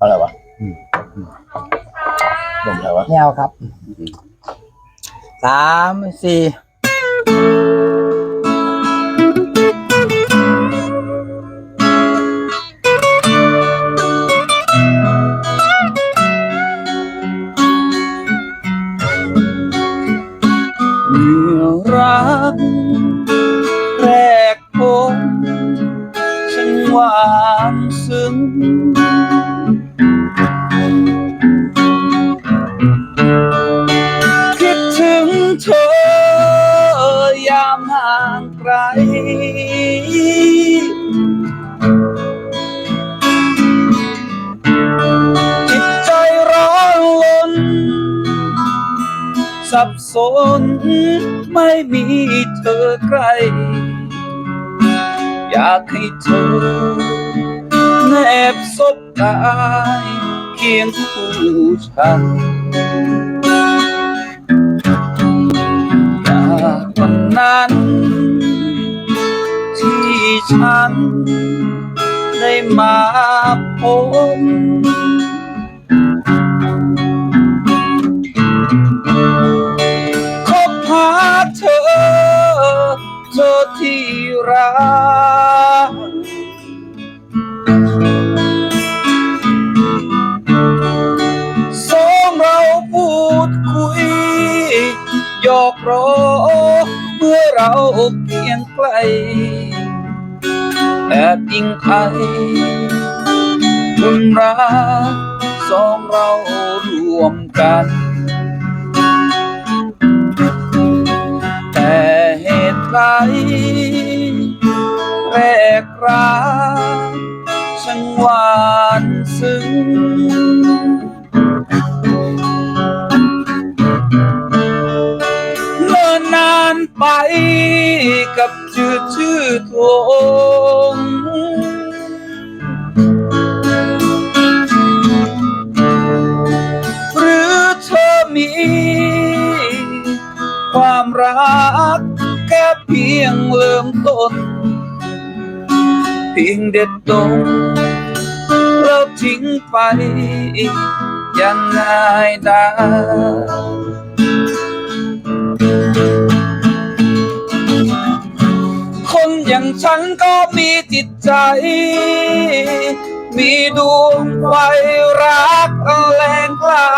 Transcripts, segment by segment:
อะไรวะนมอะไรวะแนวครับ สามสี่ วานซึ้งคิดถึงเธอยามห่างไกล จิตใจร้อนลน สับสนไม่มีเธอใกล้ อยากให้เธอแนบซบกายเคียงคู่ฉันอยากวันนั้น ที่ฉันได้มาพบ สองเราพูดคุยหยอกล้อเมื่อเราเคียงใกลแอบอิงไอคุณรักสองเรารวมกัน แต่เหตุไร กรักช่างหวานซึ้งเนิ่นนานไปกับชื่อชื่อทงหรือเธอมี ความรักแค่เพียงเริ่มต้น พียงเด็ดตรงแล้วทิ้งไปยังง่ายดายคนอย่างฉันก็มีจิตใจ มีดวงไฟรักแรงกล้า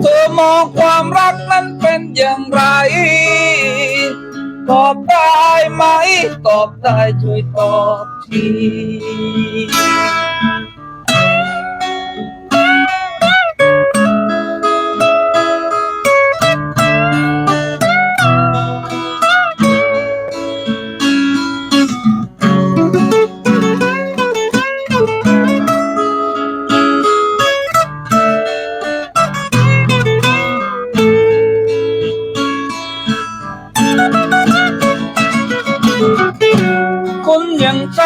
เธอมองความรักนั้นเป็นอย่างไรตอบได้ไหม ตอบได้ช่วยตอบที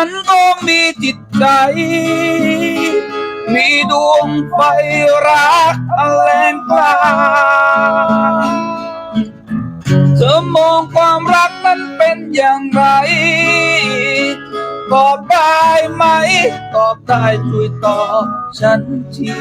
มันก็มีจิตใจ มีดวงไฟรักอันแรงกล้าเธอมองความรักนั้นเป็นอย่างไร ตอบได้ไหม ตอบได้ช่วยตอบฉันที